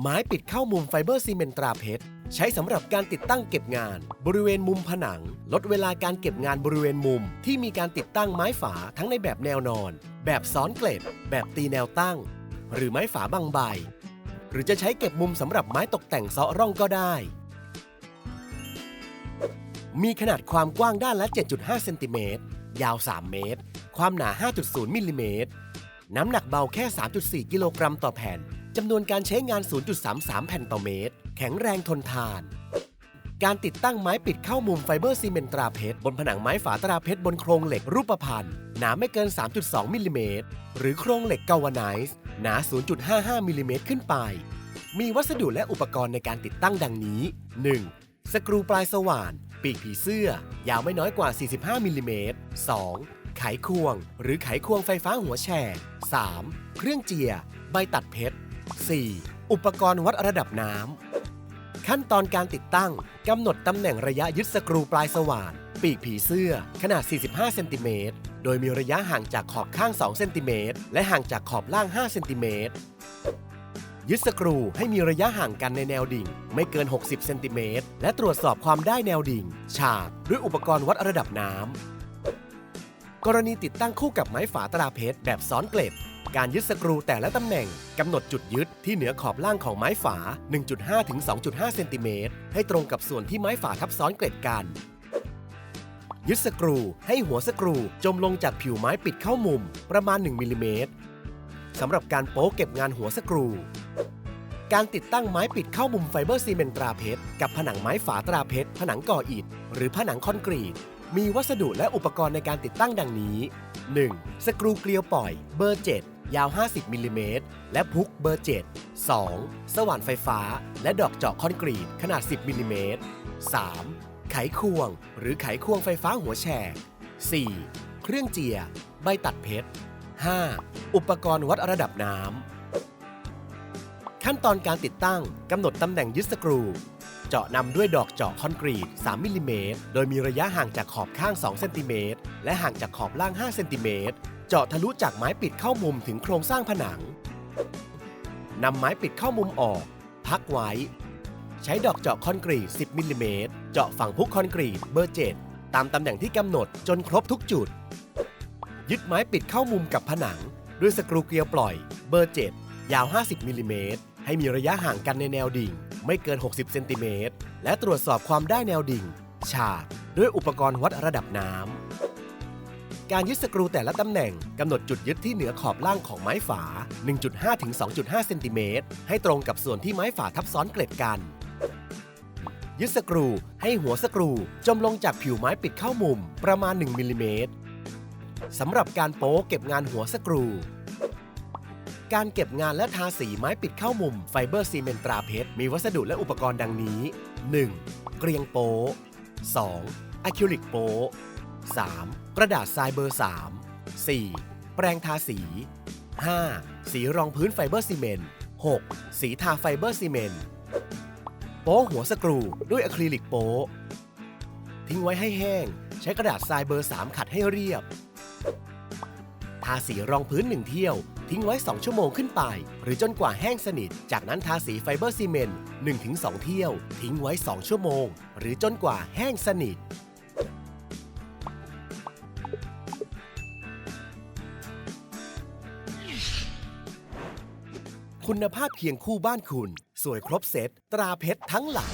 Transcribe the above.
ไม้ปิดเข้ามุมไฟเบอร์ซีเมนต์ตราเพชรใช้สำหรับการติดตั้งเก็บงาน บริเวณมุมผนัง ลดเวลาการเก็บงานบริเวณมุม ที่มีการติดตั้งไม้ฝาทั้งในแบบแนวนอน แบบซ้อนเกล็ด แบบตีแนวตั้ง หรือไม้ฝาบางใบ หรือจะใช้เก็บมุมสำหรับไม้ตกแต่งเซาะร่องก็ได้ มีขนาดความกว้างด้านละ 7.5 เซนติเมตรยาว 3 เมตร ความหนา 5.0 มิลลิเมตร น้ำหนักเบาแค่ 3.4 กิโลกรัมต่อแผ่น จำนวนการใช้งาน 0.33 แผ่นต่อเมตร แข็งแรงทนทาน การติดตั้งไม้ปิดเข้ามุมไฟเบอร์ซีเมนต์ตราเพชร บนผนังไม้ฝาตราเพชร บนโครงเหล็กรูปพรรณหนาไม่เกิน 3.2 มิลลิเมตร หรือโครงเหล็กกาวาไนซ์หนา 0.55 มิลลิเมตรขึ้นไป มีวัสดุและอุปกรณ์ในการติดตั้งดังนี้ 1. สกรูปลายสว่าน ปีกผีเสื้อ ยาวไม่น้อยกว่า 45มิลลิเมตร 2. ไขควง หรือไขควงไฟฟ้าหัวแฉก 3. เครื่องเจีย ใบตัดเพชร 4. อุปกรณ์วัดระดับน้ำ ขั้นตอนการติดตั้งกำหนดตำแหน่งระยะยึดสกรูปลายสว่าน ปีกผีเสื้อ ขนาด 45 เซนติเมตร โดยมีระยะห่างจากขอบข้าง 2 เซนติเมตร และห่างจากขอบล่าง 5 เซนติเมตร ยึดสกรูให้มีระยะห่างกันในแนวดิ่ง ไม่เกิน 60 เซนติเมตร และตรวจสอบความได้แนวดิ่ง ฉากด้วยอุปกรณ์วัดระดับน้ำกรณีติดตั้งคู่กับไม้ฝาตราเพชรแบบซ้อนเกล็ด การยึดสกรูแต่ละตำแหน่งกำหนดจุดยึดที่เหนือขอบล่างของไม้ฝา 1.5 ถึง 2.5 เซนติเมตรให้ตรงกับส่วนที่ไม้ฝาทับซ้อนเกล็ดกัน ยึดสกรูให้หัวสกรูจมลงจากผิวไม้ปิดเข้ามุมประมาณ 1มิลลิเมตรสำหรับการโป๊เก็บงานหัวสกรู การติดตั้งไม้ปิดเข้ามุมไฟเบอร์ซีเมนต์ตราเพชรกับผนังไม้ฝาตราเพชรผนังก่ออิฐ หรือผนังคอนกรีต มีวัสดุและอุปกรณ์ในการติดตั้งดังนี้ 1. สกรูเกลียวปล่อย เบอร์ 7 ยาว 50 มิลลิเมตร และพุกเบอร์ 7 2. สว่านไฟฟ้า และดอกเจาะคอนกรีตขนาด 10 มิลลิเมตร 3. ไขควง หรือไขควงไฟฟ้าหัวแฉก 4. เครื่องเจีย ใบตัดเพชร 5. อุปกรณ์วัดระดับน้ำ ขั้นตอนการติดตั้งกำหนดตำแหน่งยึดสกรู เจาะนำด้วยดอกเจาะคอนกรีต 3 มิลลิเมตร โดยมีระยะห่างจากขอบข้าง 2 เซนติเมตร และห่างจากขอบล่าง 5 เซนติเมตร จาะทะลุจากไม้ปิดเข้ามุมถึงโครงสร้างผนังนำไม้ปิดเข้ามุมออก พักไว้ ใช้ดอกเจาะคอนกรีต 10 มิลลิเมตร เจาะฝั่งพุกคอนกรีตเบอร์ 7 ตามตำแหน่งที่กำหนดจนครบทุกจุด ยึดไม้ปิดเข้ามุมกับผนัง ด้วยสกรูเกลียวปล่อยเบอร์ 7 ยาว 50 มิลลิเมตร ให้มีระยะห่างกันในแนวดิ่ง ไม่เกิน 60 เซนติเมตร และตรวจสอบความได้แนวดิ่ง ฉาก ด้วยอุปกรณ์วัดระดับน้ำ การยึดสกรูแต่ละตำแหน่งกำหนดจุดยึดที่เหนือขอบล่างของไม้ฝา 1.5ถึง2.5เซนติเมตรให้ตรงกับส่วนที่ไม้ฝาทับซ้อนเกล็ดกัน ยึดสกรูให้หัวสกรูจมลงจากผิวไม้ปิดเข้ามุมประมาณ 1มิลลิเมตรสำหรับการโป๊เก็บงานหัวสกรู การเก็บงานและทาสีไม้ปิดเข้ามุมไฟเบอร์ซีเมนต์ตราเพชรมีวัสดุและอุปกรณ์ดังนี้ 1. เกรียงโป๊ 2. อะคริลิกโป๊ 3. กระดาษทรายเบอร์ 3 4. แปรงทาสี 5. สีรองพื้นไฟเบอร์ซีเมนต์ 6. สีทาไฟเบอร์ซีเมนต์ โป๊หัวสกรูด้วยอะคริลิกโป๊ทิ้งไว้ให้แห้ง ใช้กระดาษทรายเบอร์ 3 ขัดให้เรียบ ทาสีรองพื้น1เที่ยว ทิ้งไว้ 2 ชั่วโมงขึ้นไป หรือจนกว่าแห้งสนิท จากนั้นทาสีไฟเบอร์ซีเมนต์1-2 เที่ยว ทิ้งไว้ 2 ชั่วโมง หรือจนกว่าแห้งสนิท คุณภาพเพียงคู่บ้านคุณ สวยครบเซตตราเพชรทั้งหลัง